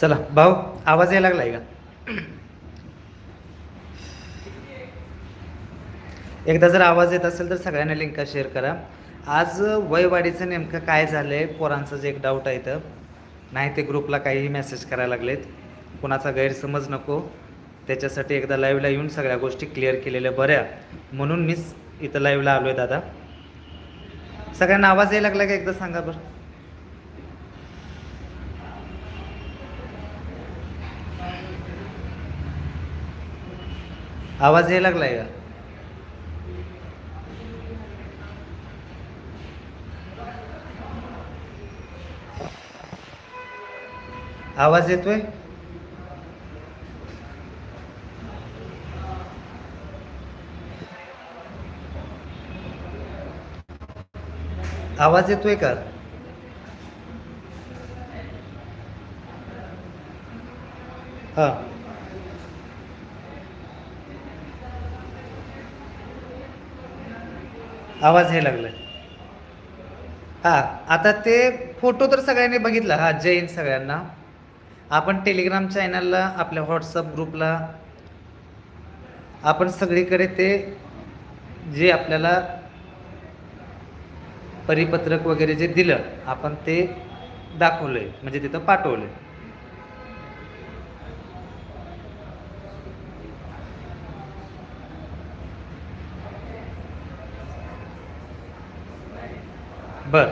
चला भाऊ आवाज यायला लागलाय का? एकदा जर आवाज येत असेल तर सगळ्यांना लिंक शेअर करा. आज वयवाढीचं नेमकं काय झालंय पोरांचं जे एक डाऊट आहे इथं नाही ते ग्रुपला काहीही मेसेज करायला लागलेत. कुणाचा गैरसमज नको. त्याच्यासाठी एकदा लाईव्हला येऊन सगळ्या गोष्टी क्लिअर केलेल्या बऱ्या. म्हणून मीच इथं लाईव्हला आलो आहे दादा. सगळ्यांना आवाज यायला लागला का एकदा सांगा बरं? आवाज यायला लागलाय का? आवाज येतोय? आवाज येतोय का? हा. आवाज हे लागलाय. हा आता ते फोटो तर सगळ्यांनी बघितला. हा जय हिंद सगळ्यांना. आपण टेलिग्राम चॅनलला आपल्या व्हॉट्सअप ग्रुपला आपण सगळीकडे ते जे आपल्याला परिपत्रक वगैरे जे दिलं आपण ते दाखवलं आहे म्हणजे तिथं पाठवलं आहे बर.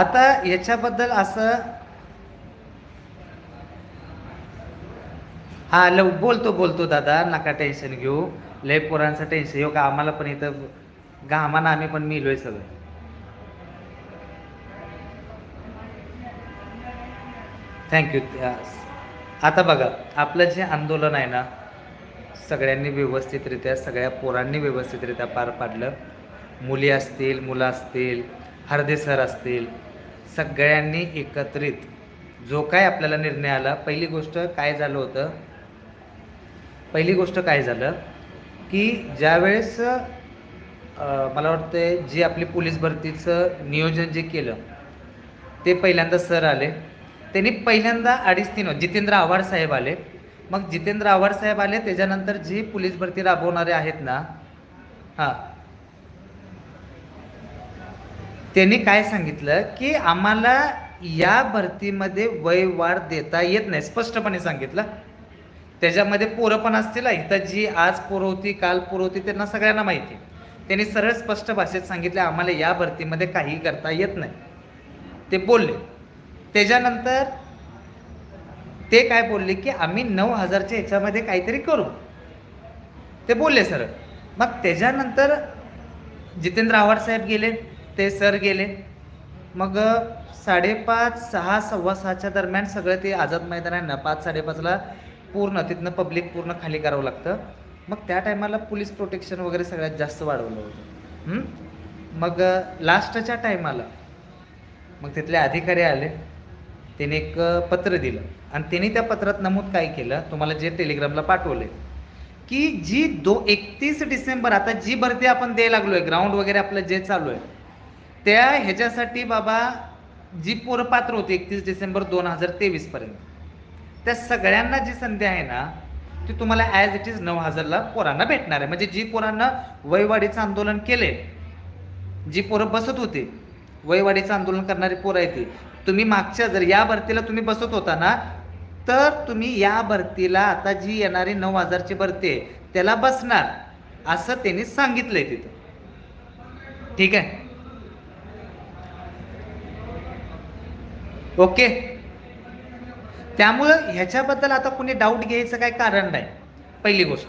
आता याच्याबद्दल असं हा लव बोलतो बोलतो दादा नका टेन्शन घेऊ. लय पोरांचं टेन्शन येऊ का आम्हाला पण इथं घामानं आम्ही पण मिलोय सगळं. थँक्यू आता बघा आपलं जे आंदोलन आहे ना सगळ्यांनी व्यवस्थितरित्या सगळ्या पोरांनी व्यवस्थितरित्या पार पाडलं. मुली असतील मुलं असतील हरदे सर असतील सगळ्यांनी एकत्रित जो काय आपल्याला निर्णय आला पहिली गोष्ट काय झालं होतं? पहिली गोष्ट काय झालं? की ज्यावेळेस मला वाटतं जी आपली पोलीस भरतीचं नियोजन जे केलं ते पहिल्यांदा सर आले. त्यांनी पहिल्यांदा अडीच तीन जितेंद्र आव्हाड साहेब आले. मग जितेंद्र आव्हाड साहेब आले त्याच्यानंतर जी पोलीस भरती राबवणारे आहेत ना हां त्यांनी काय सांगितलं की आम्हाला या भरतीमध्ये वय वाढ देता येत नाही. स्पष्टपणे सांगितलं. त्याच्यामध्ये पोरं पण असतील इथं जी आज पोरं होती काल पोरं होती त्यांना सगळ्यांना माहिती त्यांनी सरळ स्पष्ट भाषेत सांगितलं आम्हाला या भरतीमध्ये काही करता येत नाही. ते बोलले. त्याच्यानंतर ते काय बोलले की आम्ही नऊ हजारच्या ह्याच्यामध्ये काहीतरी करू. ते बोलले सर मग त्याच्यानंतर जितेंद्र आव्हाड साहेब गेले. ते सर गेले. मग साडेपाच सहा सव्वा सहाच्या दरम्यान सगळं ते आझाद मैदान आहे ना पाच साडेपाचला पूर्ण तिथनं पब्लिक पूर्ण खाली करावं लागतं. मग त्या टायमाला पोलीस प्रोटेक्शन वगैरे सगळ्यात जास्त वाढवलं होतं. मग लास्टच्या टायमाला मग तिथले अधिकारी आले. त्याने एक पत्र दिलं. आणि त्याने त्या पत्रात नमूद काय केलं? तुम्हाला जे टेलिग्रामला पाठवले. की जी दो एकतीस डिसेंबर आता जी भरती आपण द्यायला आहे ग्राउंड वगैरे आपलं जे चालू आहे त्या ह्याच्यासाठी बाबा जी पोरं पात्र होती एकतीस डिसेंबर दोन हजार तेवीसपर्यंत त्या सगळ्यांना जी संधी आहे ना ती तुम्हाला ॲज इट इज नऊ हजारला पोरांना भेटणार आहे. म्हणजे जी पोरांना वयवाढीचं आंदोलन केले जी पोरं बसत होती वयवाढीचं आंदोलन करणारी पोरं आहे ती तुम्ही मागच्या जर या भरतीला तुम्ही बसत होता ना तर तुम्ही या भरतीला आता जी येणारी नऊ हजारची भरती आहे त्याला बसणार असं त्यांनी सांगितलंय तिथं. ठीक आहे? ओके? त्यामुळं ह्याच्याबद्दल आता कुणी डाऊट घ्यायचं काही कारण नाही. पहिली गोष्ट.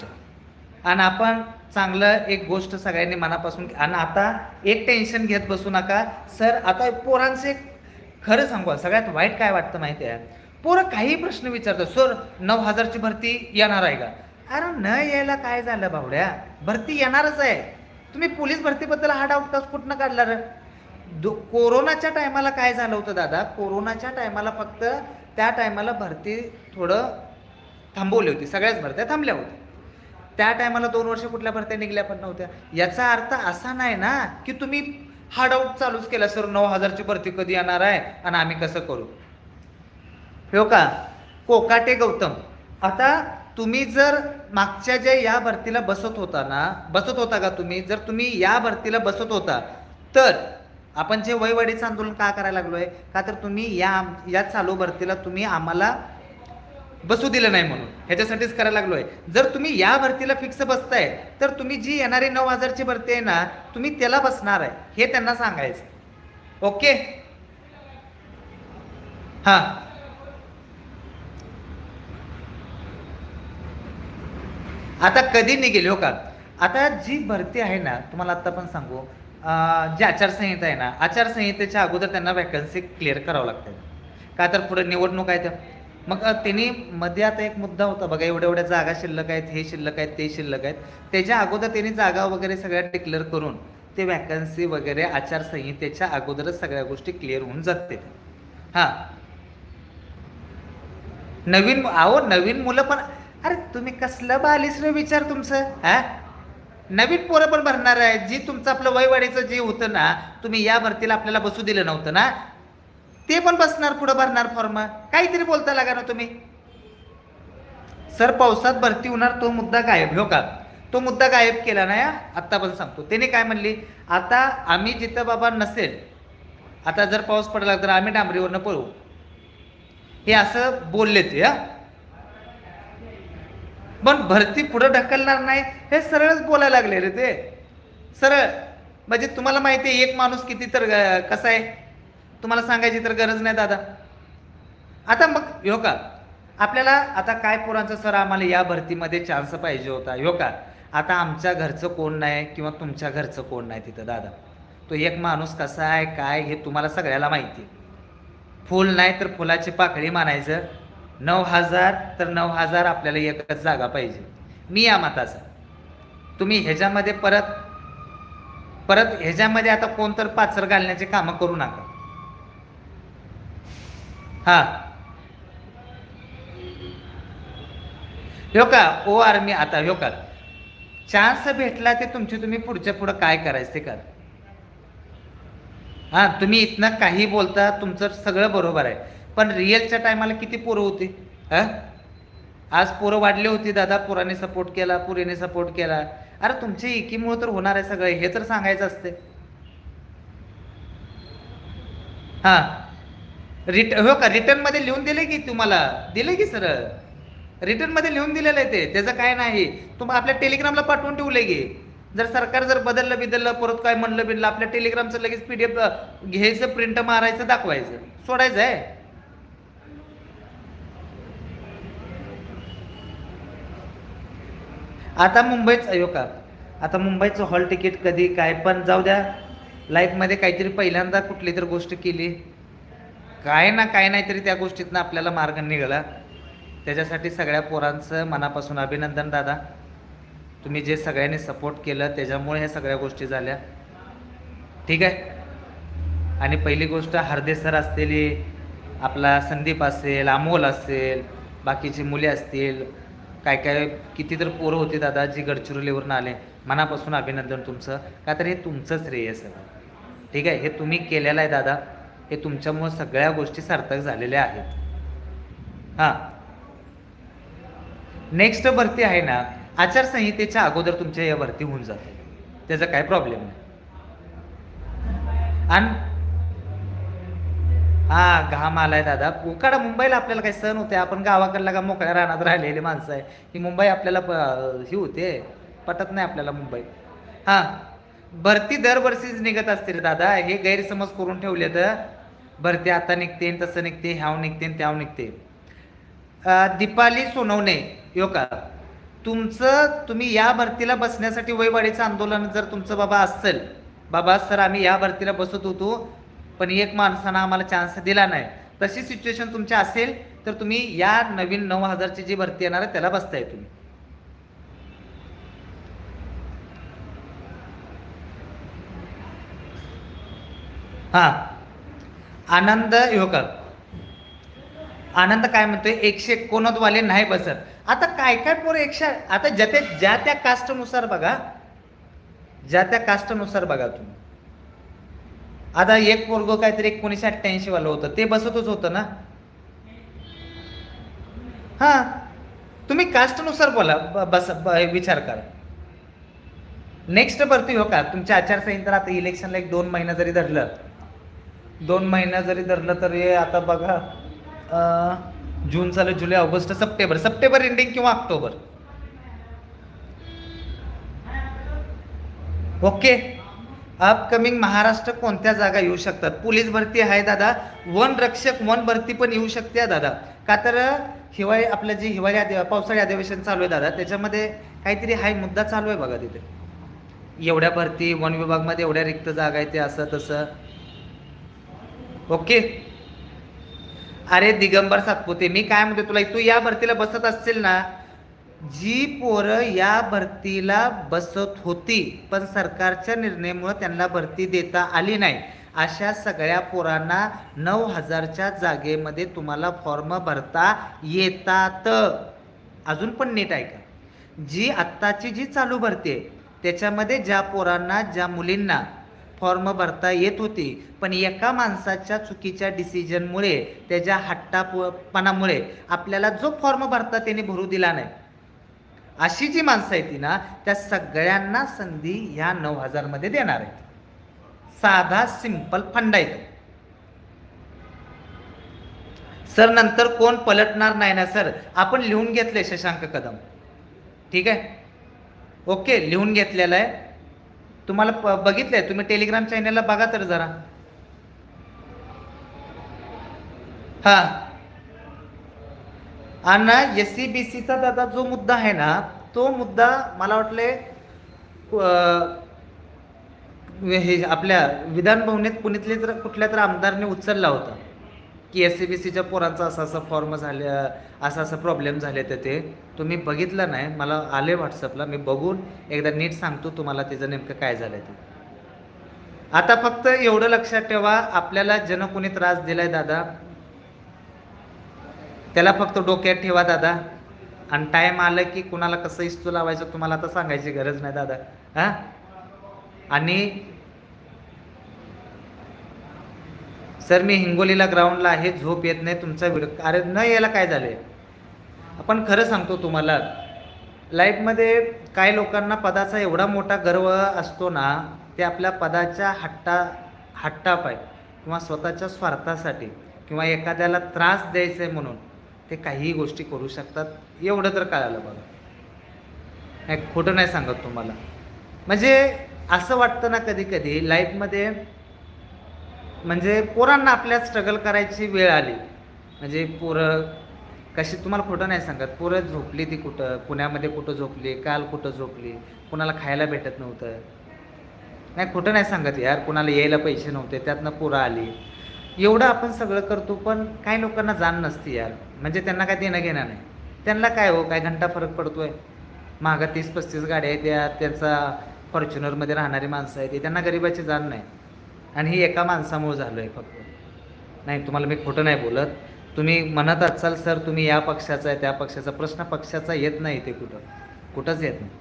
आणि आपण चांगलं एक गोष्ट सगळ्यांनी मनापासून आणि आता एक टेन्शन घेत बसू नका. सर आता पोरांचे खरं सांगू सगळ्यात वाईट काय वाटतं माहिती आहे? पोरं काही प्रश्न विचारतो सर नऊ हजारची भरती येणार आहे का? अरे न यायला काय झालं बावड्या? भरती येणारच आहे. तुम्ही पोलीस भरतीबद्दल हा डाऊट कस कुठनं काढला रे? दो कोरोनाच्या टायमाला काय झालं होतं दादा? कोरोनाच्या टायमाला फक्त त्या टायमाला भरती थोडं थांबवली होती. सगळ्याच भरत्या थांबल्या होत्या. त्या टायमाला दोन वर्ष कुठल्या भरत्या निघल्या पण नव्हत्या. याचा अर्थ असा नाही ना की तुम्ही हार्ड आउट चालूच केला सर नऊ हजारची भरती कधी येणार आहे आणि आम्ही कसं करू? हो का? कोकाटे गौतम. आता तुम्ही जर मागच्या ज्या या भरतीला बसत होता ना बसत होता का तुम्ही? जर तुम्ही या भरतीला बसत होता तर आपण जे वयवाढीचं आंदोलन का करायला लागलोय? का तर तुम्ही या या चालू भरतीला तुम्ही आम्हाला बसू दिलं नाही म्हणून. ह्याच्यासाठीच करायला लागलोय. जर तुम्ही या भरतीला फिक्स बसताय तर तुम्ही जी येणारी नऊ हजारची भरती आहे ना तुम्ही त्याला बसणार आहे. हे त्यांना सांगायचं. ओके? हा. आता कधी निघेल हो का? आता जी भरती आहे ना तुम्हाला आता पण सांगू. जी आचारसंहिता आहे ना आचारसंहितेच्या अगोदर त्यांना वॅकन्सी क्लिअर करावं लागते का तर पुढे निवडणूक आहे तर. मग त्यांनी मध्ये आता एक मुद्दा होता बघा एवढ्या एवढ्या जागा शिल्लक आहेत हे शिल्लक आहेत ते शिल्लक आहेत. त्याच्या अगोदर त्यांनी जागा वगैरे सगळ्या डिक्लेअर करून ते वॅकन्सी वगैरे आचारसंहितेच्या अगोदरच सगळ्या गोष्टी क्लिअर होऊन जाते. हां. नवीन अहो नवीन मुलं पण अरे तुम्ही कसलं बालिश रे विचार तुमचं हा? नवीन पोरं पण भरणार आहे. जी तुमचं आपलं वयवाडीचं जे होतं ना तुम्ही या भरतीला आपल्याला बसू दिलं नव्हतं ना? ते पण बसणार पुढं भरणार फॉर्म काहीतरी बोलता लागा ना तुम्ही. सर पावसात भरती होणार तो मुद्दा गायब. हो का? तो मुद्दा गायब केला ना या? आत्ता पण सांगतो. त्याने काय म्हणली? आता आम्ही जिथं बाबा नसेल आता जर पाऊस पडला तर आम्ही डांबरीवरनं पळू. हे असं बोलले ते हा? पण भरती पुढं ढकलणार नाही हे सरळच बोलायला लागले रे ते. सरळ. म्हणजे तुम्हाला माहिती आहे एक माणूस किती तर कसा आहे? तुम्हाला सांगायची तर गरज नाही दादा. आता मग हो का? आपल्याला आता काय पोरांचं सर आम्हाला या भरतीमध्ये चान्स पाहिजे होता. हो का? आता आमच्या घरचं कोण नाही किंवा तुमच्या घरचं कोण नाही तिथं दादा. तो एक माणूस कसा आहे काय हे तुम्हाला सगळ्याला माहिती आहे. फुल नाही तर फुलाची पाकळी मानायचं. नऊ हजार तर नऊ हजार आपल्याला एकच जागा पाहिजे. मी या मताचा. तुम्ही ह्याच्यामध्ये परत परत ह्याच्यामध्ये आता कोण तर पाचर घालण्याचे कामं करू नका. हा. हो का ओ आर्मी आता हो का चान्स भेटला ते तुमची तुम्ही पुढच्या पुढं काय करायचं ते करा. हा तुम्ही इथनं काही बोलता तुमचं सगळं बरोबर आहे. पण रिअलच्या टायमाला किती पोरं होती? हां? आज पोरं वाढले होती दादा पोराने सपोर्ट केला पुरीने सपोर्ट केला. अरे तुमची एकीमुळे तर होणार आहे सगळं हे तर सांगायचं असते. हां. रिट हो का रिटर्नमध्ये लिहून दिले की तुम्हाला? दिले की सर रिटर्नमध्ये लिहून दिलेलं आहे ते त्याचं काय नाही. तुम्हाला आपल्या टेलिग्रामला पाठवून ठेवले की. जर सरकार जर बदललं बिदललं परत काय म्हणलं बिनलं आपल्या टेलिग्रामचं लगेच पीडीएफ घ्यायचं प्रिंट मारायचं दाखवायचं. सोडायचं आहे. आता मुंबईच अयो का? आता मुंबईचं हॉल तिकीट कधी काय? पण जाऊ द्या. लाईफमध्ये काहीतरी पहिल्यांदा कुठली तर गोष्ट केली. काय ना काय नाही तरी त्या गोष्टीतनं आपल्याला मार्ग निघाला. त्याच्यासाठी सगळ्या पोरांचं मनापासून अभिनंदन दादा. तुम्ही जे सगळ्यांनी सपोर्ट केलं त्याच्यामुळे ह्या सगळ्या गोष्टी झाल्या. ठीक आहे? आणि पहिली गोष्ट हरदे सर आपला संदीप असेल अमोल असेल बाकीची मुले असतील काय काय किती तर पोरं होती दादा जी गडचिरोलीवरून आले. मनापासून अभिनंदन तुमचं. का तर हे तुमचंच श्रेय सगळं. ठीक आहे? हे तुम्ही केलेलं आहे दादा. हे तुमच्यामुळं सगळ्या गोष्टी सार्थक झालेल्या आहेत. हां. नेक्स्ट भरती आहे ना आचारसंहितेच्या अगोदर तुमच्या या भरती होऊन जाते त्याचा काय प्रॉब्लेम नाही. आणि हा घाम आलाय दादा. उकाडा मुंबईला आपल्याला काही सण होते. आपण गावाकडला का मोकळ्या रानात राहिलेली माणसं आहे. ही मुंबई आपल्याला प- ही होते. पटत नाही आपल्याला मुंबई. हा. भरती दरवर्षीच निघत असते रे दादा. हे गैरसमज करून ठेवले तर. भरती आता निघते तसं निघते ह्याव निघते त्याव निघते. दीपाली सोनवणे यो का? तुमचं तुम्ही या भरतीला बसण्यासाठी वयवाडीचं आंदोलन जर तुमचं बाबा असेल. बाबा सर आम्ही या भरतीला बसत होतो. पण एक माणसानं आम्हाला चान्स दिला नाही. तशी सिच्युएशन तुमची असेल तर तुम्ही या नवीन नऊ हजारची जी भरती येणार आहे त्याला बसताय तुम्ही. हा. आनंद योगा आनंद काय म्हणतोय? एकशे एकोणदवाले नाही बसत. आता काय काय पोरं एकशे आता ज्या त्या ज्या त्या कास्टनुसार बघा ज्या त्या कास्टनुसार बघा तुम्ही. आता एक पोरग काहीतरी एकोणीसशे अठ्ठ्याऐंशी वालं होतं. ते बसतच होतं ना. हां. तुम्ही कास्टनुसार बोला. ब- बस ब- विचार करा. नेक्स्ट भरती हो का? तुमच्या आचारसंहिता आता इलेक्शनला एक दोन महिना जरी धरलं दोन महिना जरी धरलं तरी आता बघा जून चालू जुलै ऑगस्ट सप्टेंबर सप्टेंबर एंडिंग किंवा ऑक्टोबर. ओके? अपकमिंग महाराष्ट्र कोणत्या जागा येऊ शकतात? पोलीस भरती आहे दादा. वन रक्षक वन भरती पण येऊ शकते दादा. का तर हिवाळी आपलं जे हिवाळी अधि पावसाळी अधिवेशन चालू आहे दादा. त्याच्यामध्ये काहीतरी हाय मुद्दा चालू आहे बघा तिथे. एवढ्या भरती वन विभागमध्ये एवढ्या रिक्त जागा आहे ते असं तसं. ओके? अरे दिगंबर सातपुते मी काय म्हणते तुला? तू या भरतीला बसत असतील ना जी पोरं या भरतीला बसत होती पण सरकारच्या निर्णयामुळे त्यांना भरती देता आली नाही. अशा सगळ्या पोरांना नऊ हजारच्या जागेमध्ये तुम्हाला फॉर्म भरता येतात. अजून पण नीट ऐका जी आत्ताची जी चालू भरती आहे त्याच्यामध्ये ज्या पोरांना ज्या मुलींना फॉर्म भरता येत होती पण एका माणसाच्या चुकीच्या डिसिजनमुळे त्याच्या हट्टापणामुळे आपल्याला जो फॉर्म भरता त्याने भरू दिला नाही. अशी जी माणसं आहेत ती ना त्या सगळ्यांना संधी ह्या नऊ हजारमध्ये देणार आहेत. साधा सिंपल फंडा येतो. सर नंतर कोण पलटणार नाही ना सर? आपण लिहून घेतले शशांक कदम. ठीक आहे? ओके लिहून घेतलेलं आहे. तुम्हाला प- बघितलंय? तुम्ही टेलिग्राम चॅनलला बघा तर जरा. हां. आणि एस सी बी सीचा दादा जो मुद्दा आहे ना तो मुद्दा मला वाटले हे आपल्या विधानभवनेत पुण्यातले तर कुठल्या तर आमदारने उचलला होता. की एस सी बी सीच्या पोरांचा असा असा फॉर्म झाले असा असा प्रॉब्लेम झाले तर ते. तुम्ही बघितलं नाही मला आले व्हॉट्सअपला मी बघून एकदा नीट सांगतो तुम्हाला त्याचं नेमकं काय झालं ते. आता फक्त एवढं लक्षात ठेवा आपल्याला जन कोणी त्रास दिलाय दादा त्याला फक्त डोक्यात ठेवा दादा. आणि टाईम आलं की कुणाला कसं इस्तू लावायचं तुम्हाला आता सांगायची गरज नाही दादा. हा? आणि सर मी हिंगोलीला ग्राउंडला आहे झोप येत नाही तुमचा व्हिडिओ अरे न यायला काय झाले आपण खरं सांगतो तुम्हाला लाईफमध्ये काही लोकांना पदाचा एवढा मोठा गर्व असतो ना ते आपल्या पदाच्या हट्टा हट्टापाय किंवा स्वतःच्या स्वार्थासाठी किंवा एखाद्याला त्रास द्यायचा आहे म्हणून. ते काहीही गोष्टी करू शकतात. एवढं तर कळालं बघा. नाही खोटं नाही सांगत तुम्हाला. म्हणजे असं वाटतं ना कधी कधी लाईफमध्ये म्हणजे पोरांना आपल्या स्ट्रगल करायची वेळ आली. म्हणजे पोरं कशी तुम्हाला खोटं नाही सांगत. पोरं झोपली ती कुठं? पुण्यामध्ये कुठं झोपली? काल कुठं झोपली? कुणाला खायला भेटत नव्हतं. नाही खोटं नाही सांगत यार. कुणाला यायला पैसे नव्हते. त्यातनं पोरं आली. एवढं आपण सगळं करतो पण काही लोकांना जाण नसते यार. म्हणजे त्यांना काय देणं घेणं नाही. त्यांना काय हो काय घंटा फरक पडतोय? मागं तीस पस्तीस गाड्या आहेत त्या त्यांचा फॉर्च्युनरमध्ये राहणारी माणसं आहेत त्यांना गरिबाची जाण नाही. आणि ही एका माणसामुळे झालं आहे फक्त. नाही तुम्हाला मी खोटं नाही बोलत. तुम्ही म्हणत असाल सर तुम्ही या पक्षाचा आहे त्या पक्षाचा. प्रश्न पक्षाचा येत नाही ते कुठं. कुठंच येत नाही.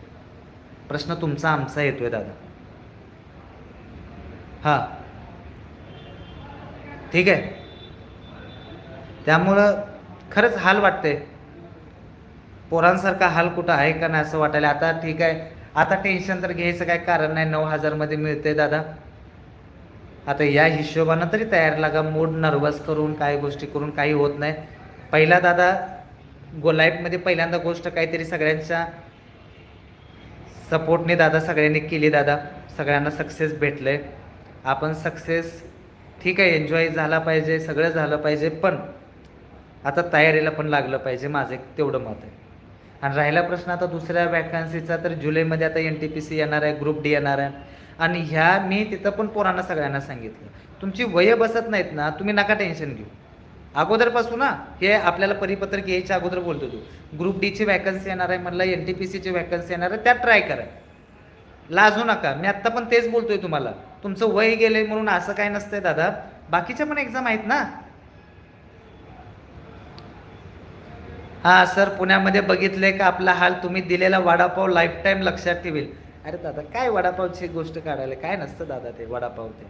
प्रश्न तुमचा आमचा येतोय दादा. हां. ठीक आहे. त्यामुळं खरंच हाल वाटते पोरांसारखा हाल कुठं आहे का नाही असं वाटायला. आता ठीक आहे. आता टेन्शन तर घ्यायचं काय कारण नाही. नऊ हजारमध्ये मिळते दादा. आता या हिशोबानं तरी तयार लागा. मूड नर्वस करून काही गोष्टी करून काही होत नाही. पहिला दादा गो लाईफमध्ये पहिल्यांदा गोष्ट काहीतरी सगळ्यांच्या सपोर्टने दादा सगळ्यांनी केली दादा. सगळ्यांना सक्सेस भेटले आपण सक्सेस ठीक आहे. एन्जॉय झाला पाहिजे. सगळं झालं पाहिजे. पण आता तयारीला पण लागलं पाहिजे माझं एक तेवढं मत आहे. आणि राहिला प्रश्न आता दुसऱ्या वॅकन्सीचा तर जुलैमध्ये आता एन टी पी सी येणार आहे ग्रुप डी येणार आहे. आणि ह्या मी तिथं पण पोरांना सगळ्यांना सांगितलं तुमची वय बसत नाहीत ना तुम्ही नका टेन्शन घेऊ. अगोदरपासून ना हे आपल्याला परिपत्रक यायच्या अगोदर बोलतो तू ग्रुप डीची वॅकन्सी येणार आहे म्हणलं एन टी पी सीची वॅकन्सी येणार आहे त्यात ट्राय करा. लाजू नका मी आत्ता पण तेच बोलतोय तुम्हाला. तुमचं वय गेलंय म्हणून असं काय नसतंय दादा. बाकीच्या पण एक्झाम आहेत ना. हां सर पुण्यामध्ये बघितले का आपला हाल? तुम्ही दिलेला वडापाव लाईफ टाईम लक्षात ठेवेल. अरे दादा काय वडापावची गोष्ट काढायला? काय नसतं दादा ते वडापाव ते.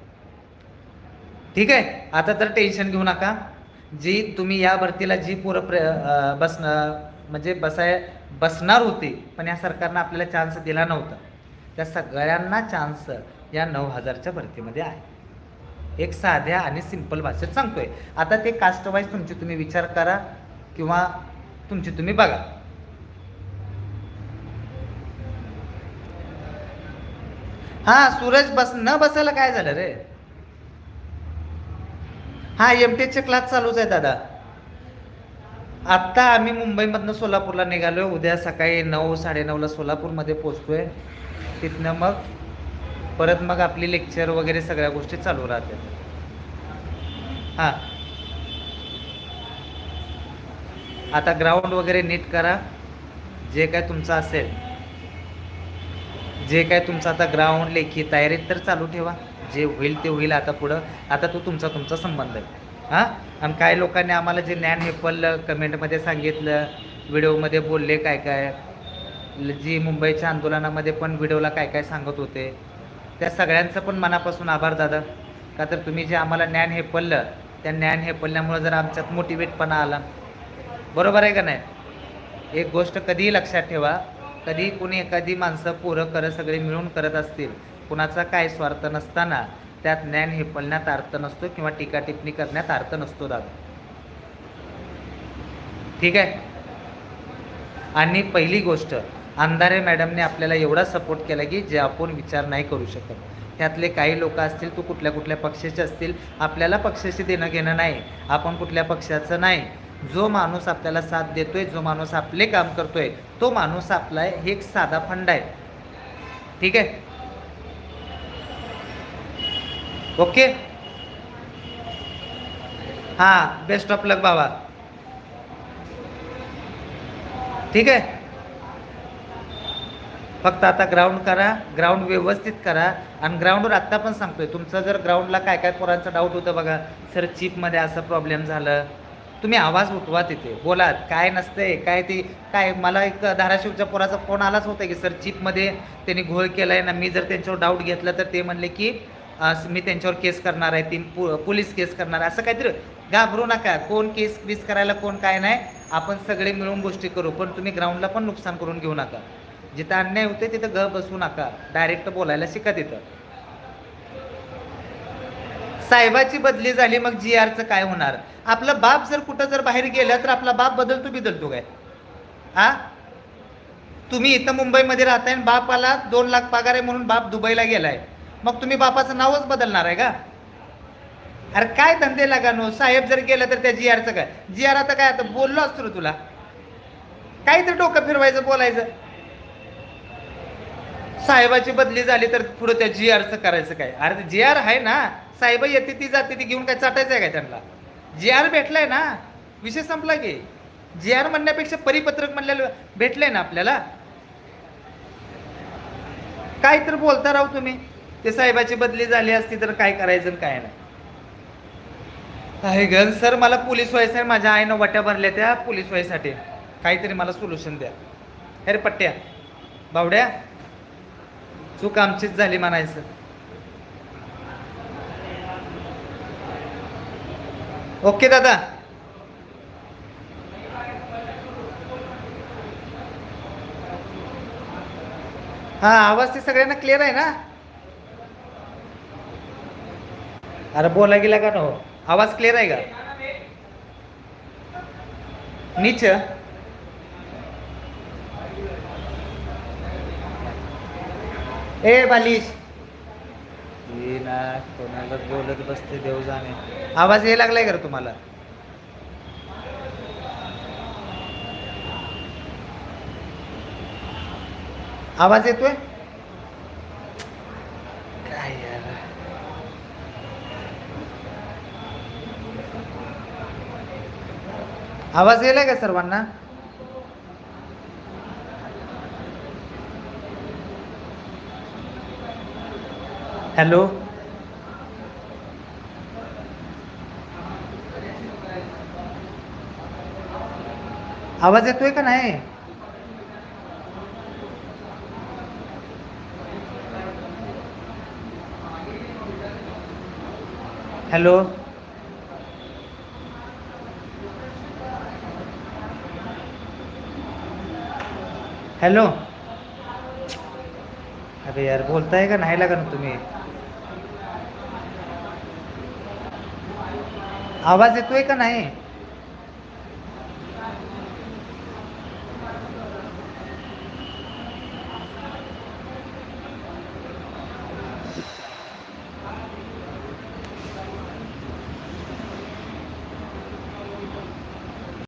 ठीक आहे? आता तर टेन्शन घेऊ नका. जी तुम्ही या भरतीला जी पोरं प्र बसणं म्हणजे बसाय बसणार होती पण या सरकारनं आपल्याला चान्स दिला नव्हता. त्या सगळ्यांना चान्स या नऊ हजारच्या भरतीमध्ये आहे. एक साध्या आणि सिंपल भाषेत सांगतोय. आता ते कास्टवाईज तुमचे तुमची तुम्ही विचार करा किंवा तुमची तुम्ही बघा. हा सूरज बस न बसायला काय झालं रे? हा एम टी एचचे क्लास चालूच आहे दादा. आत्ता आम्ही मुंबईमधनं सोलापूरला निघालोय. उद्या सकाळी नऊ साडेनऊला सोलापूरमध्ये पोचतोय तिथनं मग परत मग आपली लेक्चर वगैरे सगळ्या गोष्टी चालू राहतात. हां. आता ग्राउंड वगैरे नीट करा. जे काय तुमचं असेल. जे काय तुमचं आता ग्राउंड लेखी तयारीत तर चालू ठेवा. जे होईल ते होईल आता पुढं. आता तो तुमचा तुमचा संबंध आहे. हां? आणि काही लोकांनी आम्हाला जे ज्ञान हेपल कमेंटमध्ये सांगितलं व्हिडिओमध्ये बोलले काय काय. जी मुंबईच्या आंदोलनामध्ये पण व्हिडिओला काय काय सांगत होते. त्या सगळ्यांचं पण मनापासून आभार दादा. का तर तुम्ही जे आम्हाला ज्ञान हेपललं त्या ज्ञान हेपलल्यामुळं जर आमच्यात मोटिवेटपणा आला. बरोबर आहे का नाही? एक गोष्ट कधीही लक्षात ठेवा कधी कुणी एखादी माणसं पोरं करत सगळे मिळून करत असतील कुणाचा काय स्वार्थ नसताना त्यात ज्ञान हेपलण्यात अर्थ नसतो किंवा टीका टिप्पणी करण्यात अर्थ नसतो दादा. ठीक आहे? आणि पहिली गोष्ट अंधारे मॅडमने आपल्याला एवढा सपोर्ट केला की जे आपण विचार नाही करू शकत. त्यातले काही लोक असतील तू कुठल्या कुठल्या पक्षाचे असतील आपल्याला पक्षाशी देणं घेणं नाही. आपण कुठल्या पक्षाचं नाही. जो माणूस आपल्याला साथ देतोय जो माणूस आपले काम करतोय तो माणूस आपला आहे हे एक साधा फंड आहे. ठीक आहे? ओके? हां बेस्ट ऑफ लक बाबा. ठीक आहे? फक्त आता ग्राउंड करा ग्राउंड व्यवस्थित करा आणि ग्राउंडवर आत्ता पण सांगतोय तुमचं जर ग्राउंडला काय काय पोरांचं डाऊट होतं बघा. सर चिपमध्ये असं प्रॉब्लेम झालं. तुम्ही आवाज उठवा तिथे. बोलात काय नसतंय काय ते काय मला एक धाराशिवच्या पोराचा फोन आलाच होता की सर चिपमध्ये त्यांनी घोळ केला आहे ना मी जर त्यांच्यावर डाऊट घेतला तर ते म्हणले की मी त्यांच्यावर केस करणार आहे ती पु पोलीस केस करणार आहे. असं काहीतरी घाबरू नका. कोण केस बीस करायला कोण काय नाही. आपण सगळे मिळून गोष्टी करू पण तुम्ही ग्राउंडला पण नुकसान करून घेऊ नका. जिथं अन्याय होते तिथं ग बसू नका. डायरेक्ट बोलायला शिका तिथं. साहेबाची बदली झाली मग जी आरचं काय होणार? आपलं बाप जर कुठं जर बाहेर गेलं तर आपला बाप बदलतो बिदलतो काय? हा? तुम्ही इथं मुंबईमध्ये राहताय आणि बापाला दोन लाख पगार आहे म्हणून बाप दुबईला गेलाय. मग तुम्ही बापाचं नावच बदलणार आहे का? अरे काय धंदे लागानो साहेब जर गेलं तर त्या जी आरचं काय? जी आर आता काय आता बोललो असतो तुला. काय तर डोकं फिरवायचं बोलायचं. साहेबाची बदली झाली तर पुढे त्या जी आरचं करायचं काय? अरे जी आर आहे ना साहेब येते ती जाते ती घेऊन काय चाटायचं आहे काय त्यांना? जी आर भेटलाय ना विषय संपला की. जी आर म्हणण्यापेक्षा परिपत्रक म्हणलेलं भेटलंय ना आपल्याला? काय तर बोलता राहू तुम्ही. ते साहेबाची बदली झाली असती तर काय करायचं आणि काय नाही. आहे सर मला पोलीस व्हायचं आहे माझ्या आईनं वाट्या भरल्या त्या पोलीस व्हायसाठी. काहीतरी मला सोल्युशन द्या. अरे पट्ट्या बावड्या चूक आमचीच झाली म्हणायचं. ओके दादा. हा आवाज ते सगळ्यांना क्लिअर आहे ना? अरे बोला गेला का नो हो? आवाज क्लिअर आहे का? नीच. ए बालिश. ना कोणाला बोलत बसते देव जाणे. आवाज यायला लागलाय का रे तुम्हाला? आवाज येतोय? काय यार? आवाज यायलाय का सर्वांना? हॅलो. आवाज येतोय का नाही? हॅलो. हॅलो. अरे यार बोलताय का? नाही लागणार तुम्ही. आवाज येतोय का नाही?